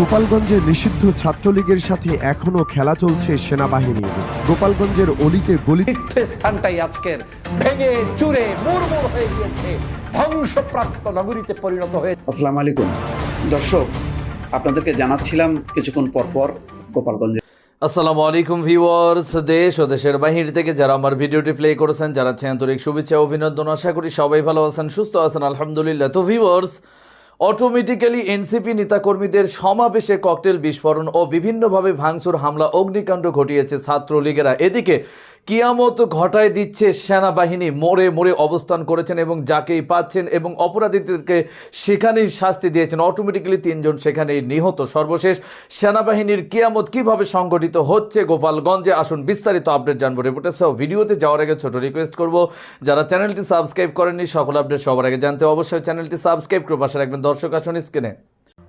গোপালগঞ্জে নিষিদ্ধ ছাত্রলীগের সাথে এখনও খেলা চলছে সেনাবাহিনীর গোপালগঞ্জের অলিতে গলিতে তীর্থস্থানটাই আজকের ভেঙে চুরে মুড়মুড় হয়ে গিয়েছে। ধ্বংসপ্রাপ্ত নগরীতে পরিণত হয়ে আসসালামু আলাইকুম। দর্শক আপনাদেরকে জানাচ্ছিলাম কিছুক্ষণ পর পর গোপালগঞ্জে আসসালামু আলাইকুম ভিউয়ার্স দেশ ও দেশের বাহির থেকে যারা আমার ভিডিওটি প্লে করেছেন যারা আন্তরিক শুভেচ্ছা অভিনন্দন। আশা করি সবাই ভালো আছেন সুস্থ আছেন আলহামদুলিল্লাহ। তো ভিউয়ার্স অটোমেটিক্যালি এনসিপি নেতাকর্মীদের সমাবেশে ককটেল বিস্ফোরণ ও বিভিন্নভাবে ভাঙচুর হামলা অগ্নিকাণ্ড ঘটিয়েছে ছাত্রলীগেরা। এদিকে কিয়ামত ঘটায় দিচ্ছে সেনাবাহিনী। মোড়ে মোড়ে অবস্থান করেছেন এবং যাকেই পাচ্ছেন এবং অপরাধীদেরকে সেখানেই শাস্তি দিয়েছেন। অটোমেটিক্যালি তিনজন সেখানেই নিহত। সর্বশেষ সেনাবাহিনীর কিয়ামত কীভাবে সংগঠিত হচ্ছে গোপালগঞ্জে আসুন বিস্তারিত আপডেট জানব রিপোর্টে। সহ ভিডিওতে যাওয়ার আগে ছোট রিকোয়েস্ট করব, যারা চ্যানেলটি সাবস্ক্রাইব করেননি, সকল আপডেট সবার আগে জানতে অবশ্যই চ্যানেলটি সাবস্ক্রাইব করে পাশে রাখবেন। দর্শক আসুন স্ক্রিনে।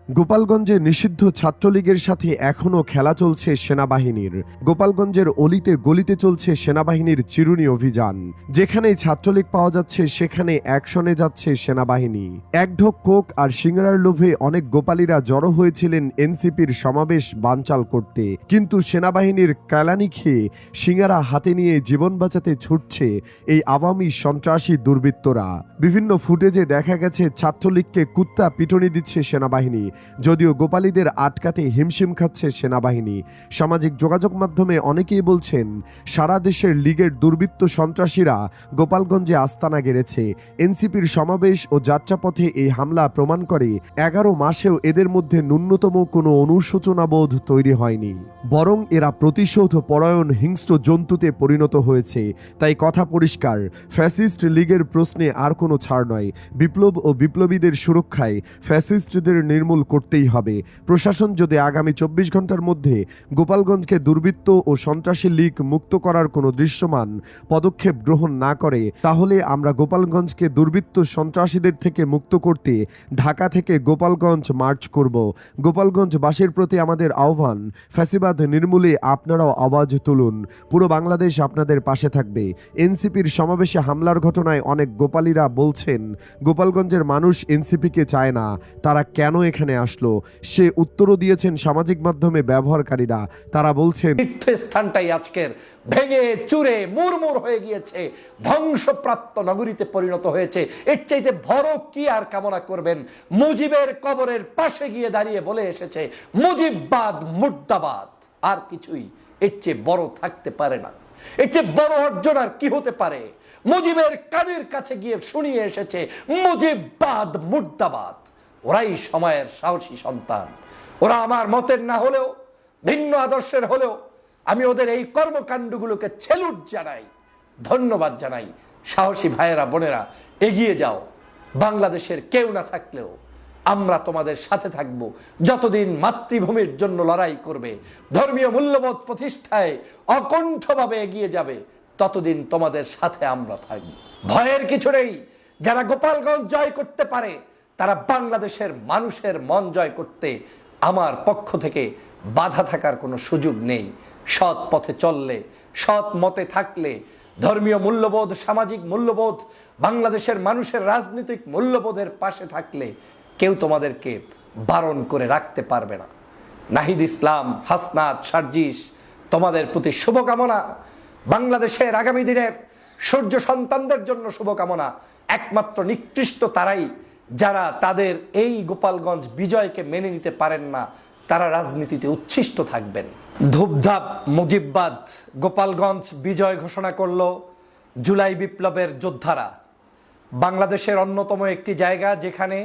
গোপালগঞ্জে নিষিদ্ধ ছাত্রলীগের সাথে এখনও খেলা চলছে সেনাবাহিনীর। গোপালগঞ্জের অলিতে গলিতে চলছে সেনাবাহিনীর চিরুনি অভিযান। যেখানেই ছাত্রলীগ পাওয়া যাচ্ছে, সেখানে অ্যাকশনে যাচ্ছে সেনাবাহিনী। এক ঢোক কোক আর সিঙ্গারার লোভে অনেক গোপালীরা জড়ো হয়েছিলেন এনসিপির সমাবেশ বানচাল করতে। কিন্তু সেনাবাহিনীর কালানি খেয়ে সিঙ্গারা হাতে নিয়ে জীবন বাঁচাতে ছুটছে এই আওয়ামী সন্ত্রাসী দুর্বৃত্তরা। বিভিন্ন ফুটেজে দেখা গেছে, ছাত্রলীগকে কুত্তা পিটনি দিচ্ছে সেনাবাহিনী। যদিও গোপালীদের আটকাতে হিমশিম খাচ্ছে সেনাবাহিনী। সামাজিক যোগাযোগ মাধ্যমে অনেকেই বলছেন, সারা দেশের লীগের দুর্বৃত্ত সন্ত্রাসীরা গোপালগঞ্জে আস্তানা গেড়েছে। এনসিপির সমাবেশ ও যাত্রাপথে এই হামলা প্রমাণ করে এগারো মাসেও এদের মধ্যে ন্যূনতম কোনো অনুশোচনাবোধ তৈরি হয়নি। বরং এরা প্রতিশোধ পরায়ণ হিংস্র জন্তুতে পরিণত হয়েছে। তাই কথা পরিষ্কার, ফ্যাসিস্ট লীগের প্রশ্নে আর কোনো ছাড় নয়। বিপ্লব ও বিপ্লবীদের সুরক্ষায় ফ্যাসিস্টদের নির্মূল করতেই হবে। প্রশাসন যদি আগামী চব্বিশ ঘণ্টার মধ্যে গোপালগঞ্জকে দুর্বৃত্ত ও সন্ত্রাসী লীগ মুক্ত করার কোনো দৃশ্যমান পদক্ষেপ গ্রহণ না করে, তাহলে আমরা গোপালগঞ্জকে দুর্বৃত্ত সন্ত্রাসীদের থেকে মুক্ত করতে ঢাকা থেকে গোপালগঞ্জ মার্চ করব। গোপালগঞ্জবাসীর প্রতি আমাদের আহ্বান, ফ্যাসিবাদ নির্মূলে আপনারাও আওয়াজ তুলুন। পুরো বাংলাদেশ আপনাদের পাশে থাকবে। এনসিপির সমাবেশে হামলার ঘটনায় অনেক গোপালীরা বলছেন, গোপালগঞ্জের মানুষ এনসিপিকে চায় না। তারা কেন এখানে আসলো। সে উত্তরও দিয়েছেন সামাজিক মাধ্যমে ব্যবহারকারীরা। তারা বলছেন তীর্থস্থানটাই আজকের ভেঙে চুরে মুড়মুড় হয়ে গিয়েছে, ধ্বংসপ্রাপ্ত নগরীতে পরিণত হয়েছে। এর চাইতে বড় কি আর কামনা করবেন? মুজিবের কবরের পাশে গিয়ে দাঁড়িয়ে বলে এসেছে, মুজিববাদ মুর্দাবাদ। আর কিছুই এর চেয়ে বড় থাকতে পারে না। এর চেয়ে বড় অর্জন আর কি হতে পারে? মুজিবের কানের কাছে গিয়ে শুনিয়ে এসেছে, মুজিববাদ মুর্দাবাদ। ওরাই সময়ের সাহসী সন্তান। ওরা আমার মতের না হলেও, ভিন্ন আদর্শের হলেও, আমি ওদের এই কর্মকাণ্ডগুলোকে ছেলুট জানাই, ধন্যবাদ জানাই। সাহসী ভাইয়েরা, বোনেরা, এগিয়ে যাও। বাংলাদেশের কেউ না থাকলেও আমরা তোমাদের সাথে থাকব। যতদিন মাতৃভূমির জন্য লড়াই করবে, ধর্মীয় মূল্যবোধ প্রতিষ্ঠায় অকণ্ঠভাবে এগিয়ে যাবে, ততদিন তোমাদের সাথে আমরা থাকব। ভয়ের কিছু নেই। যারা গোপালগঞ্জ জয় করতে পারে তারা বাংলাদেশের মানুষের মন জয় করতে আমার পক্ষ থেকে বাধা থাকার কোনো সুযোগ নেই। সৎ পথে চললে, সৎ মতে থাকলে, ধর্মীয় মূল্যবোধ, সামাজিক মূল্যবোধ, বাংলাদেশের মানুষের রাজনৈতিক মূল্যবোধের পাশে থাকলে কেউ তোমাদেরকে বারণ করে রাখতে পারবে না। নাহিদ ইসলাম, হাসনাত, সার্জিস, তোমাদের প্রতি শুভকামনা। বাংলাদেশের আগামী দিনের সূর্য সন্তানদের জন্য শুভকামনা। একমাত্র নিকৃষ্ট তারাই যারা তাদের এই গোপালগঞ্জ বিজয়কে মেনে নিতে পারেন না, তারা রাজনীতিতে উচ্ছিষ্ট থাকবেন। ধূপধাপ মুজিববাদ গোপালগঞ্জ বিজয় ঘোষণা করল জুলাই বিপ্লবের যোদ্ধারা। বাংলাদেশের অন্যতম একটি জায়গা যেখানে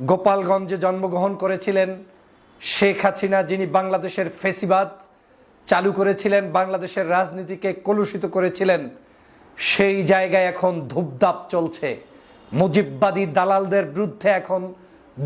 গোপালগঞ্জে জন্মগ্রহণ করেছিলেন শেখ হাসিনা, যিনি বাংলাদেশের ফেসিবাদ চালু করেছিলেন, বাংলাদেশের রাজনীতিকে কলুষিত করেছিলেন। সেই জায়গায় এখন ধূপধাপ চলছে। মুজিববাদী দালালদের বিরুদ্ধে এখন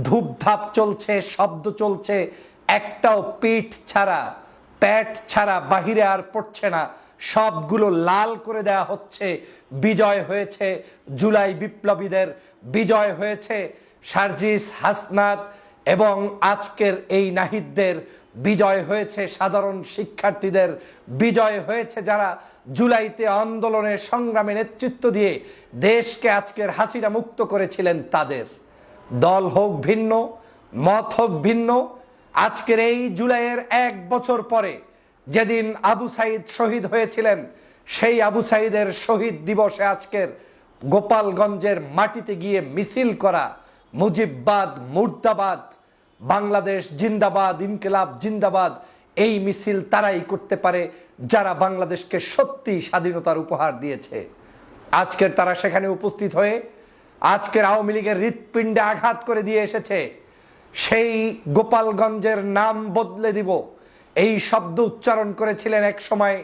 ধূপধাপ চলছে, শব্দ চলছে। একটাও পিঠ ছাড়া, প্যাট ছাড়া বাহিরে আর পড়ছে না। সবগুলো লাল করে দেয়া হচ্ছে। বিজয় হয়েছে জুলাই বিপ্লবীদের। বিজয় হয়েছে সার্জিস হাসনাত এবং আজকের এই নাহিদদের বিজয় হয়েছে সাধারণ শিক্ষার্থীদের। বিজয় হয়েছে যারা জুলাইতে আন্দোলনের সংগ্রামে নেতৃত্ব দিয়ে দেশকে আজকের হাসিনা মুক্ত করেছিলেন তাদের। দল হোক ভিন্ন, মত হোক ভিন্ন, আজকের এই জুলাইয়ের এক বছর পরে যেদিন আবু সাইদ শহীদ হয়েছিলেন, সেই আবু সাইদের শহীদ দিবসে আজকের গোপালগঞ্জের মাটিতে গিয়ে মিছিল করা মুজিববাদ, মুর্দাবাদ বাংলাদেশ জিন্দাবাদ, ইনকিলাব জিন্দাবাদ, এই মিছিল তারাই করতে পারে যারা বাংলাদেশকে সত্যি স্বাধীনতার উপহার দিয়েছে। আজকের তারা সেখানে উপস্থিত হয়ে আজকের আওয়ামী লীগের হৃৎপিণ্ডে আঘাত করে দিয়ে এসেছে। সেই গোপালগঞ্জের নাম বদলে দিব। এই শব্দ উচ্চারণ করেছিলেন এক সময়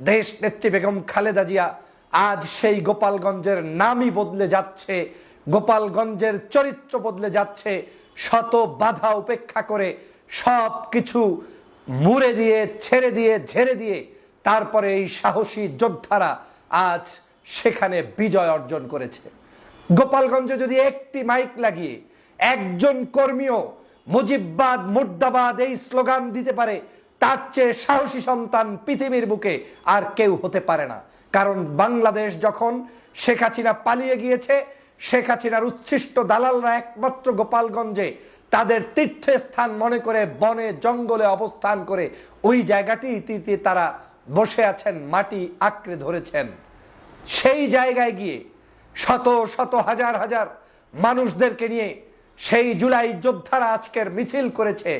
দেশ নেত্রী বেগম খালেদা জিয়া। আজ সেই গোপালগঞ্জের নামই বদলে যাচ্ছে, গোপালগঞ্জের চরিত্র বদলে যাচ্ছে শত বাধা উপেক্ষা করে সব কিছু মুড়ে দিয়ে, ছেড়ে দিয়ে, ঝেড়ে দিয়ে তারপরে এই সাহসী যোদ্ধারা আজ সেখানে বিজয় অর্জন করেছে। গোপালগঞ্জে যদি একটি মাইক লাগিয়ে একজন কর্মীও মুজিববাদ, মুর্দাবাদ এই স্লোগান দিতে পারে, তার চেয়ে সাহসী সন্তান পৃথিবীর বুকে আর কেউ হতে পারে না। কারণ বাংলাদেশ যখন শেখ হাসিনা পালিয়ে গিয়েছে শেখ হাসিনার উচ্ছিষ্ট দালালরা একমাত্র গোপালগঞ্জে তাদের তীর্থস্থান মনে করে বনে জঙ্গলে অবস্থান করে ওই জায়গাটিতে তারা বসে আছেন, মাটি আঁকড়ে ধরেছেন। সেই জায়গায় গিয়ে শত শত, হাজার হাজার মানুষদেরকে নিয়ে সেই জুলাই যোদ্ধারা আজকের মিছিল করেছে,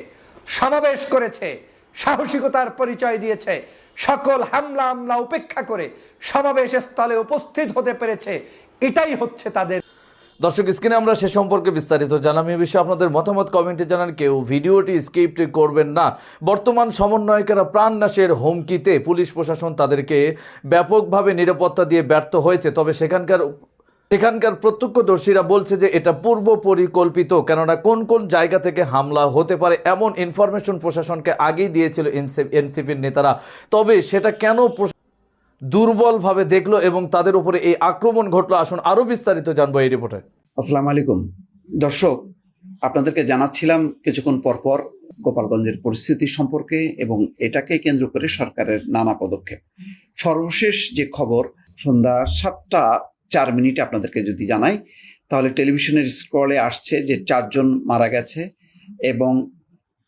সমাবেশ করেছে, সাহসিকতার পরিচয় দিয়েছে, সকল হামলা হামলা উপেক্ষা করে সমাবেশ স্থলে উপস্থিত হতে পেরেছে। এটাই হচ্ছে তাদের দর্শক, স্ক্রিনে আমরা সে সম্পর্কে বিস্তারিত জানাম এ বিষয়ে আপনাদের মতামত কমেন্টে জানান কেউ। ভিডিওটি স্কিপ্ট করবেন না। বর্তমান সমন্বয়কেরা প্রাণনাশের হুমকিতে পুলিশ প্রশাসন তাদেরকে ব্যাপকভাবে নিরাপত্তা দিয়ে ব্যর্থ হয়েছে। তবে সেখানকার সেখানকার প্রত্যক্ষদর্শীরা বলছে যে এটা পূর্ব পরিকল্পিত, কেননা কোন কোন জায়গা থেকে হামলা হতে পারে এমন ইনফরমেশন প্রশাসনকে আগেই দিয়েছিল এনসিপির নেতারা। তবে সেটা কেন দুর্বলভাবে দেখল এবং তাদের উপরে এই আক্রমণ ঘটলো। আসুন আরও বিস্তারিত জানব এই রিপোর্টে। আসসালামু আলাইকুম। দর্শক, আপনাদেরকে জানাচ্ছিলাম কিছুক্ষণ পরপর গোপালগঞ্জের পরিস্থিতি সম্পর্কে এবং এটাকে কেন্দ্র করে সরকারের নানা পদক্ষেপ। সর্বশেষ যে খবর, সন্ধ্যা সাতটা চার মিনিটে আপনাদেরকে যদি জানাই, তাহলে টেলিভিশনের স্ক্রলে আসছে যে চারজন মারা গেছে এবং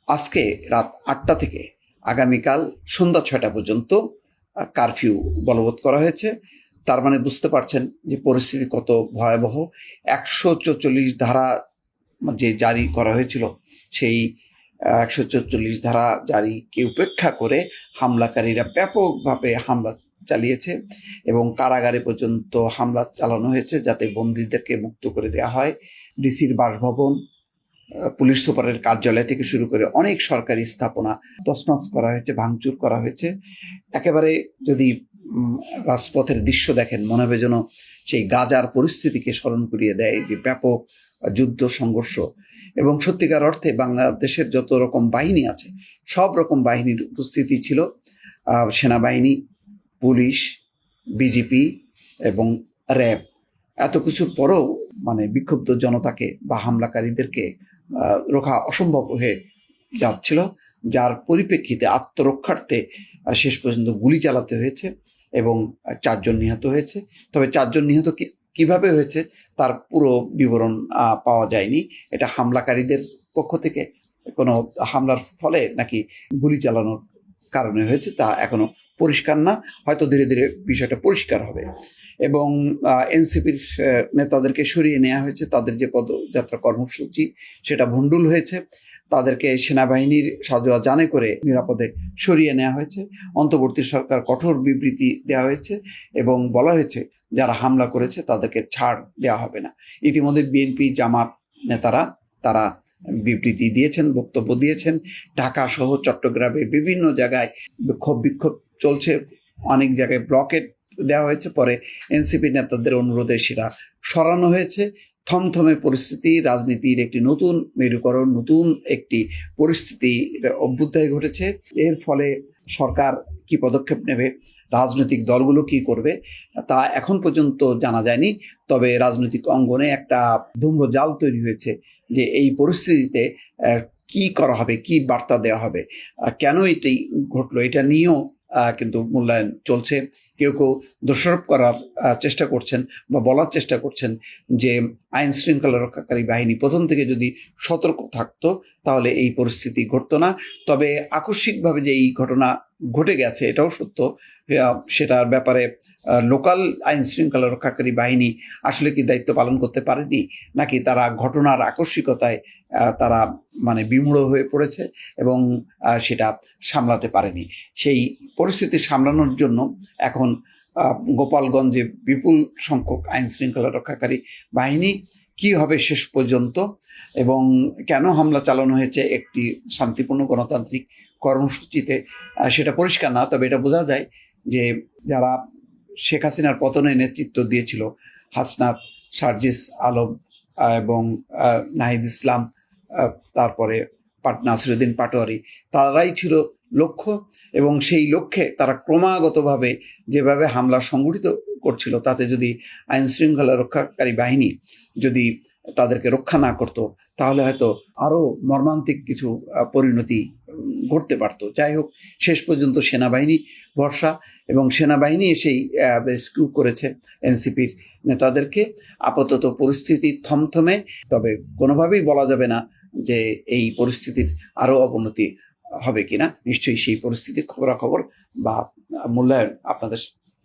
আজকে রাত আটটা থেকে আগামীকাল সন্ধ্যা ছয়টা পর্যন্ত কারফিউ বলবৎ করা হয়েছে। তার মানে বুঝতে পারছেন যে পরিস্থিতি কত ভয়াবহ। একশো চৌচল্লিশ ধারা যে জারি করা হয়েছিল, সেই একশো চৌচল্লিশ ধারা জারিকে উপেক্ষা করে হামলাকারীরা ব্যাপকভাবে হামলা চালিয়েছে এবং কারাগারে পর্যন্ত হামলা চালানো হয়েছে যাতে বন্দীদেরকে মুক্ত করে দেওয়া হয়। ডিসির বাসভবন পুলিশ সুপারের কার্যালয় থেকে শুরু করে অনেক সরকারি স্থাপনা তছনছ করা হয়েছে, ভাঙচুর করা হয়েছে। একেবারে যদি রাজপথের দৃশ্য দেখেন মনে হবে যেন সেই গাজার পরিস্থিতিকে স্মরণ করিয়ে দেয় যে ব্যাপক যুদ্ধ, সংঘর্ষ। এবং সত্যিকার অর্থে বাংলাদেশের যত রকম বাহিনী আছে, সব রকম বাহিনীর উপস্থিতি ছিল। সেনাবাহিনী, পুলিশ, বিজেপি এবং র্যাব। এত কিছুর পরেও মানে বিক্ষুব্ধ জনতাকে বা হামলাকারীদেরকে রোখা অসম্ভব হয়ে যাচ্ছিল, যার পরিপ্রেক্ষিতে আত্মরক্ষার্থে শেষ পর্যন্ত গুলি চালাতে হয়েছে এবং চারজন নিহত হয়েছে। তবে চারজন নিহত কীভাবে হয়েছে তার পুরো বিবরণ পাওয়া যায়নি। এটা হামলাকারীদের পক্ষ থেকে কোনো হামলার ফলে নাকি গুলি চালানোর কারণে হয়েছে তা এখনও পরিষ্কার না, হয়তো ধীরে ধীরে বিষয়টা পরিষ্কার হবে। এবং এনসিপির নেতাদেরকে সরিয়ে নেওয়া হয়েছে, তাদের যে পদযাত্রা কর্মসূচি, সেটা ভণ্ডুল হয়েছে। তাদেরকে সেনাবাহিনীর সাজোয়া জানে করে নিরাপদে সরিয়ে নেওয়া হয়েছে। অন্তর্বর্তী সরকার কঠোর বিবৃতি দেওয়া হয়েছে এবং বলা হয়েছে, যারা হামলা করেছে তাদেরকে ছাড় দেওয়া হবে না। ইতিমধ্যে বিএনপি জামাত নেতারা, তারা বিবৃতি দিয়েছেন, বক্তব্য দিয়েছেন। ঢাকা সহ চট্টগ্রামে বিভিন্ন জায়গায় বিক্ষোভ বিক্ষোভ চলছে। অনেক জায়গায় ব্লকেট দেওয়া হয়েছে। পরে এনসিপি নেতাদের অনুরোধে সেটা সরানো হয়েছে। থমথমে পরিস্থিতি, রাজনীতির একটি নতুন মেরুকরণ, নতুন একটি পরিস্থিতির অভ্যুদয় ঘটেছে। এর ফলে সরকার কি পদক্ষেপ নেবে, রাজনৈতিক দলগুলো কি করবে, তা এখন পর্যন্ত জানা যায়নি। তবে রাজনৈতিক অঙ্গনে একটা ধূম্র জাল তৈরি হয়েছে যে এই পরিস্থিতিতে কি করা হবে, কি বার্তা দেওয়া হবে কেন এটি ঘটলো, এটা নিয়েও কিন্তু মূল্যায়ন চলছে। কেউ কেউ দোষারোপ করার চেষ্টা করছেন বা বলার চেষ্টা করছেন যে আইন শৃঙ্খলা রক্ষাকারী বাহিনী প্রথম থেকে যদি সতর্ক থাকতো তাহলে এই পরিস্থিতি ঘটতো না। তবে আকস্মিকভাবে যে এই ঘটনা ঘটে গেছে, এটাও সত্য। সেটার ব্যাপারে লোকাল আইন শৃঙ্খলা রক্ষাকারী বাহিনী আসলে কি দায়িত্ব পালন করতে পারেনি? নাকি তারা ঘটনার আকস্মিকতায় তারা মানে বিমূঢ় হয়ে পড়েছে এবং সেটা সামলাতে পারেনি? সেই পরিস্থিতি সামলানোর জন্য এখন গোপালগঞ্জে বিপুল সংখ্যক আইন শৃঙ্খলা রক্ষাকারী বাহিনী কি হবে শেষ পর্যন্ত এবং কেন হামলা চালানো হয়েছে একটি শান্তিপূর্ণ গণতান্ত্রিক কর্মসূচিতে সেটা পরিষ্কার না, তবে এটা বোঝা যায় যে যারা শেখ হাসিনার পতনে নেতৃত্ব দিয়েছিল, হাসনাত, সার্জিস আলম এবং নাহিদ ইসলাম তারপরে পাট নাসিরুদ্দিন পাটোয়ারি, তারাই ছিল লক্ষ্য এবং সেই লক্ষ্যে তারা ক্রমাগতভাবে যেভাবে হামলা সংগঠিত করছিল, তাতে যদি আইন শৃঙ্খলা রক্ষাকারী বাহিনী যদি তাদেরকে রক্ষা না করতো, তাহলে হয়তো আরও মর্মান্তিক কিছু পরিণতি ঘটতে পারতো। যাই হোক, শেষ পর্যন্ত সেনাবাহিনী ভরসা এবং সেনাবাহিনী এসেই রেস্কিউ করেছে এনসিপির নেতাদেরকে। আপাতত পরিস্থিতি থমথমে, তবে কোনোভাবেই বলা যাবে না যে এই পরিস্থিতির আরও অবনতি হবে কিনা। নিশ্চয়ই সেই পরিস্থিতির খবরাখবর বা মূল্যায়ন আপনাদের